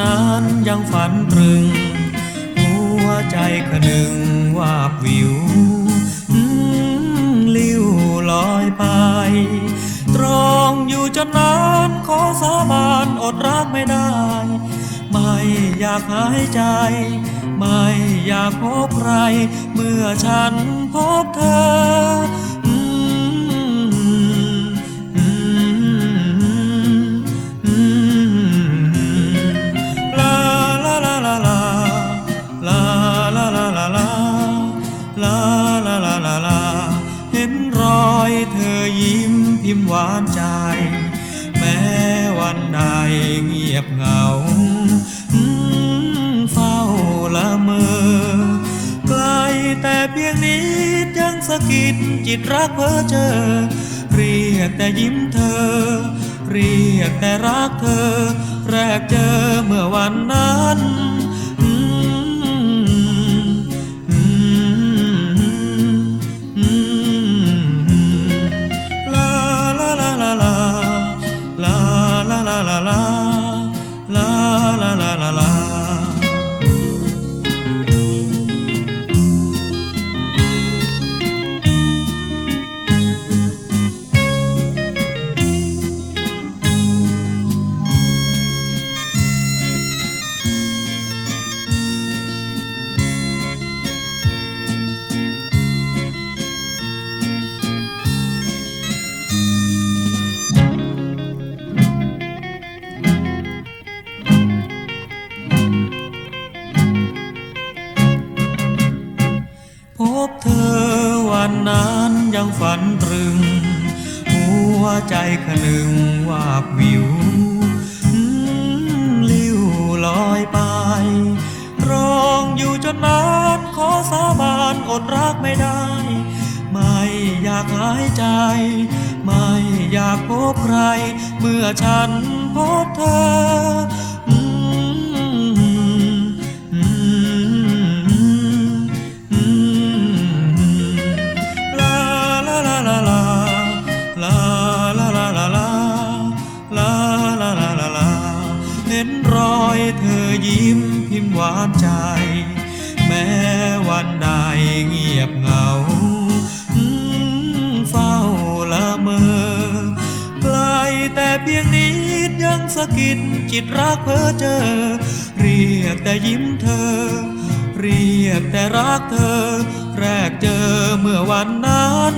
นานยังฝันตรึง หัวใจขนึงวาบวิวอืมลิ้วลอยไป ตรองอยู่จนนานขอสาบานอดรักไม่ได้ ไม่อยากหายใจ ไม่อยากพบใคร เมื่อฉันพบเธอ ยิ้มพิมหวานใจ แม้วันใดเงียบเหงา เฝ้าละเมอไกลแต่เพียงนี้ยังสะกิดจิตรักเพ้อเจอ เรียกแต่ยิ้มเธอ เรียกแต่รักเธอ แรกเจอเมื่อวันนั้น พบเธอวันนั้นยังฝันตรึง หัวใจขนึงวาบวิวลิ้วลอยไป ร้องอยู่จนนานขอสาบานอดรักไม่ได้ ไม่อยากหายใจ ไม่อยากพบใคร เมื่อฉันพบเธอ หวานใจ แม้วันใดเงียบเหงาอืมเฝ้าละเมอไกลแต่เพียงนิดยังสะกิดจิตรักเพ้อเจอ เรียกแต่ยิ้มเธอ เรียกแต่รักเธอ แรกเจอเมื่อวันนั้น